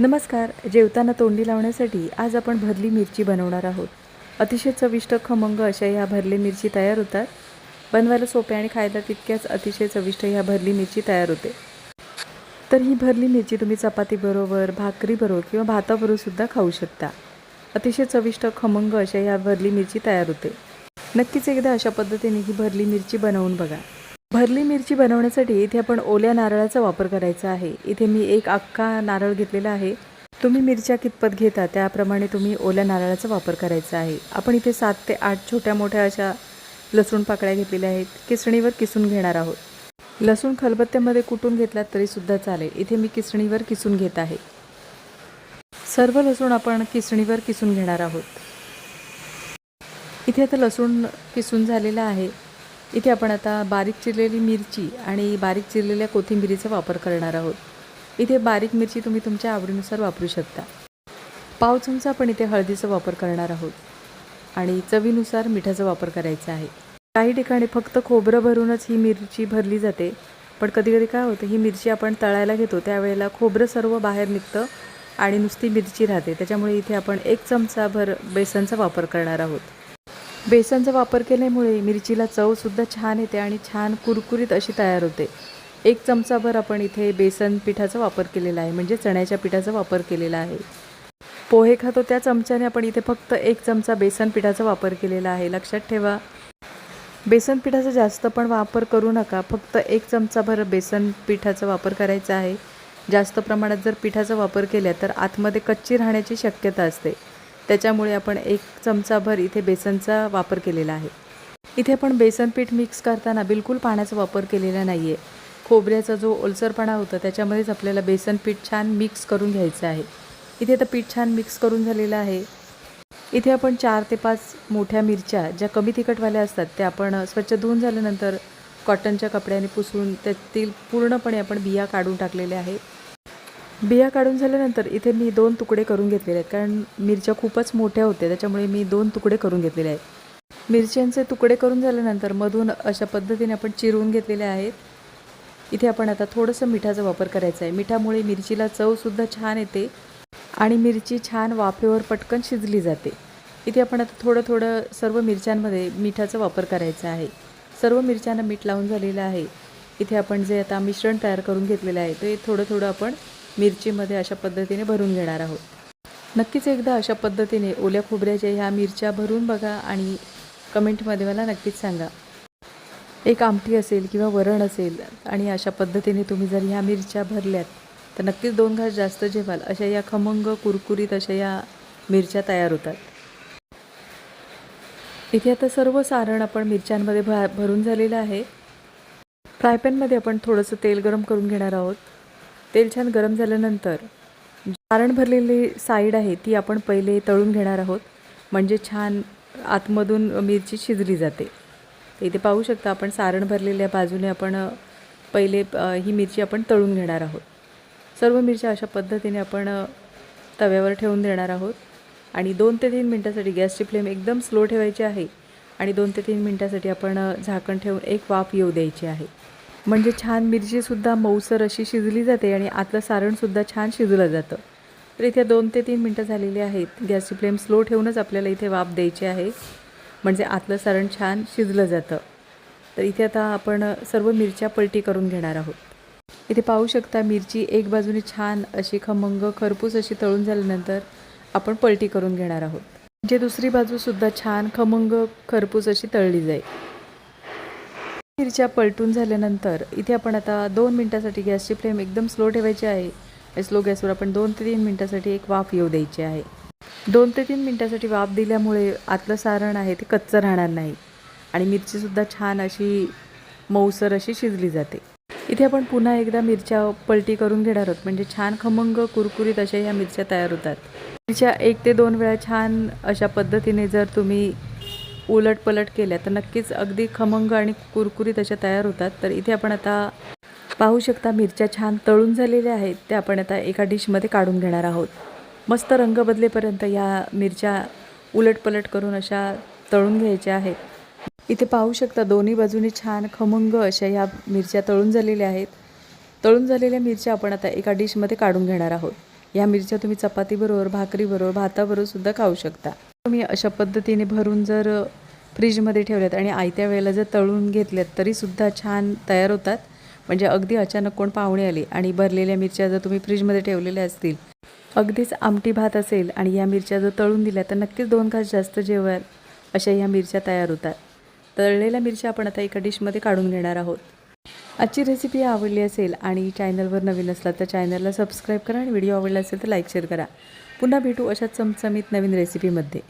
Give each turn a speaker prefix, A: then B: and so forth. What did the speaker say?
A: नमस्कार जेवताना तोंडी लावण्यासाठी आज आपण भरली मिरची बनवणार आहोत. अतिशय चविष्ट खमंग अशा ह्या भरली मिरची तयार होतात. बनवायला सोप्या आणि खायला तितक्याच अतिशय चविष्ट ह्या भरली मिरची तयार होते. तर ही भरली मिरची तुम्ही चपातीबरोबर भाकरीबरोबर किंवा भाताबरोबर सुद्धा खाऊ शकता. अतिशय चविष्ट खमंग अशा ह्या भरली मिरची तयार होते. नक्कीच एकदा अशा पद्धतीने ही भरली मिरची बनवून बघा. भरली मिरची बनवण्यासाठी इथे आपण ओल्या नारळाचा वापर करायचा आहे. इथे मी एक अख्खा नारळ घेतलेला आहे. तुम्ही मिरच्या कितपत घेता त्याप्रमाणे तुम्ही ओल्या नारळाचा वापर करायचा आहे. आपण इथे सात ते आठ छोट्या मोठ्या अशा लसूण पाकळ्या घेतलेल्या आहेत. किसणीवर किसून घेणार आहोत. लसूण खलबत्त्यामध्ये कुटून घेतलात तरीसुद्धा चालेल. इथे मी किसणीवर किसून घेत आहे. सर्व लसूण आपण किसणीवर किसून घेणार आहोत. इथे आता लसूण किसून झालेला आहे. इथे आपण आता बारीक चिरलेली मिरची आणि बारीक चिरलेल्या कोथिंबिरीचा वापर करणार आहोत. इथे बारीक मिरची तुम्ही तुमच्या आवडीनुसार वापरू शकता. पाव चमचा आपण इथे हळदीचा वापर करणार आहोत. आणि चवीनुसार मिठाचा वापर करायचा आहे. काही ठिकाणी फक्त खोबरं भरूनच ही मिरची भरली जाते. पण कधी कधी काय होतं ही मिरची आपण तळायला घेतो त्यावेळेला खोबरं सर्व बाहेर निघतं आणि नुसती मिरची राहते. त्याच्यामुळे इथे आपण एक चमचाभर बेसनचा वापर करणार आहोत. बेसनचा वापर केल्यामुळे मिरचीला चवसुद्धा छान येते आणि छान कुरकुरीत अशी तयार होते. एक चमचाभर आपण इथे बेसन पिठाचा वापर केलेला आहे म्हणजे चण्याच्या पिठाचा वापर केलेला आहे. पोहे खातो त्या चमच्याने आपण इथे फक्त एक चमचा बेसन पिठाचा वापर केलेला आहे. लक्षात ठेवा. बेसन पिठाचा जास्त पण वापर करू नका. फक्त एक चमचाभर बेसन पिठाचा वापर करायचा आहे. जास्त प्रमाणात जर पिठाचा वापर केला तर आतमध्ये कच्ची राहण्याची शक्यता असते. त्याच्यामुळे आपण एक चमचाभर इथे बेसनचा वापर केलेला आहे. इथे आपण बेसन पीठ मिक्स करताना बिलकुल पाण्याचा वापर केलेला नाही आहे खोबऱ्याचा जो ओलसरपणा होता त्याच्यामध्येच आपल्याला बेसन पीठ छान मिक्स करून घ्यायचं आहे. इथे आता पीठ छान मिक्स करून झालेलं आहे. इथे आपण चार ते पाच मोठ्या मिरच्या ज्या कमी तिखटवाल्या असतात त्या आपण स्वच्छ धुवून झाल्यानंतर कॉटनच्या कपड्याने पुसून त्यातील पूर्णपणे आपण बिया काढून टाकलेल्या आहे बिया काढून झाल्यानंतर इथे मी दोन तुकडे करून घेतलेले आहेत. कारण मिरच्या खूपच मोठ्या होत्या त्याच्यामुळे मी दोन तुकडे करून घेतलेले आहेत. मिरच्यांचे तुकडे करून झाल्यानंतर मधून अशा पद्धतीने आपण चिरवून घेतलेले आहेत. इथे आपण आता थोडंसं मिठाचा वापर करायचा आहे. मिठामुळे मिरचीला चवसुद्धा छान येते आणि मिरची छान वाफेवर पटकन शिजली जाते. इथे आपण आता थोडं थोडं सर्व मिरच्यांमध्ये मिठाचा वापर करायचा आहे. सर्व मिरच्यांना मीठ लावून झालेलं आहे. इथे आपण जे आता मिश्रण तयार करून घेतलेलं आहे ते थोडं थोडं आपण मिरचीमध्ये अशा पद्धतीने भरून घेणार आहोत. नक्कीच एकदा अशा पद्धतीने ओल्या खोबऱ्याच्या ह्या मिरच्या भरून बघा आणि कमेंटमध्ये मला नक्कीच सांगा. एक आमटी असेल किंवा वरण असेल आणि अशा पद्धतीने तुम्ही जर ह्या मिरच्या भरल्यात तर नक्कीच दोन घास जास्त जेवाल. अशा या खमंग कुरकुरीत अशा या मिरच्या तयार होतात. इथे आता सर्व सारण आपण मिरच्यांमध्ये भा भरून झालेलं आहे. फ्रायपॅनमध्ये आपण थोडंसं तेल गरम करून घेणार आहोत. तेल छान गरम झाल्यानंतर सारण भरलेली साईड आहे ती आपण पहिले तळून घेणार आहोत. म्हणजे छान आतमधून मिरची शिजली जाते. इथे पाहू शकता आपण सारण भरलेल्या बाजूने आपण पहिले ही मिरची आपण तळून घेणार आहोत. सर्व मिरच्या अशा पद्धतीने आपण तव्यावर ठेवून देणार आहोत. आणि दोन ते तीन मिनटासाठी गॅसची फ्लेम एकदम स्लो ठेवायची आहे. आणि दोन ते तीन मिनटासाठी आपण झाकण ठेवून एक वाफ येऊ द्यायची आहे. म्हणजे छान मिरचीसुद्धा मऊसर अशी शिजली जाते आणि आतलं सारणसुद्धा छान शिजलं जातं. तर इथे दोन ते तीन मिनटं झालेली आहेत. गॅसची फ्लेम स्लो ठेवूनच आपल्याला इथे वाफ द्यायची आहे. म्हणजे आतलं सारण छान शिजलं जातं. तर इथे आता आपण सर्व मिरच्या पलटी करून घेणार आहोत. इथे पाहू शकता मिरची एक बाजूने छान अशी खमंग खरपूस अशी तळून झाल्यानंतर आपण पलटी करून घेणार आहोत. म्हणजे दुसरी बाजूसुद्धा छान खमंग खरपूस अशी तळली जाईल. मिरच्या पलटून झाल्यानंतर इथे आपण आता दोन मिनटासाठी गॅसची फ्लेम एकदम स्लो ठेवायची आहे. स्लो गॅसवर आपण दोन ते तीन मिनटासाठी एक वाफ येऊ द्यायची आहे. दोन ते तीन मिनटासाठी वाफ दिल्यामुळे आतलं सारण आहे ते कच्चं राहणार नाही आणि मिरचीसुद्धा छान अशी मऊसर अशी शिजली जाते. इथे आपण पुन्हा एकदा मिरच्या पलटी करून घेणार आहोत. म्हणजे छान खमंग कुरकुरीत अशा ह्या मिरच्या तयार होतात. मिरच्या एक ते दोन वेळा छान अशा पद्धतीने जर तुम्ही उलट पलट केल्या. तर नक्कीच अगदी खमंग आणि कुरकुरीत अशा तयार होतात. तर इथे आपण आता पाहू शकता मिरच्या छान तळून झालेल्या आहेत. त्या आपण आता एका डिशमध्ये काढून घेणार आहोत. मस्त रंग बदलेपर्यंत या मिरच्या उलटपलट करून अशा तळून घ्यायच्या आहेत. इथे पाहू शकता दोन्ही बाजूनी छान खमंग अशा ह्या मिरच्या तळून झालेल्या आहेत. तळून झालेल्या मिरच्या आपण आता एका डिशमध्ये काढून घेणार आहोत. या मिरच्या तुम्ही चपातीबरोबर भाकरीबरोबर भाताबरोबर सुद्धा खाऊ शकता. तुम्ही अशा पद्धतीने भरून जर फ्रीजमध्ये ठेवल्यात आणि आयत्या वेळेला जर तळून घेतल्यात तरीसुद्धा छान तयार होतात. म्हणजे अगदी अचानक कोण पाहुणे आले आणि भरलेल्या मिरच्या जर तुम्ही फ्रीजमध्ये ठेवलेल्या असतील अगदीच आमटी भात असेल आणि या मिरच्या जर तळून दिल्या तर नक्कीच दोन घास जास्त जेवाल अशा ह्या मिरच्या तयार होतात. तळलेल्या मिरच्या आपण आता एका डिशमध्ये काढून घेणार आहोत. आजची रेसिपी आवडली असेल आणि चॅनलवर नवीन असला तर चॅनलला सबस्क्राईब करा आणि व्हिडिओ आवडला असेल तर लाईक शेअर करा. पुन्हा भेटू अशा चमचमीत नवीन रेसिपीमध्ये.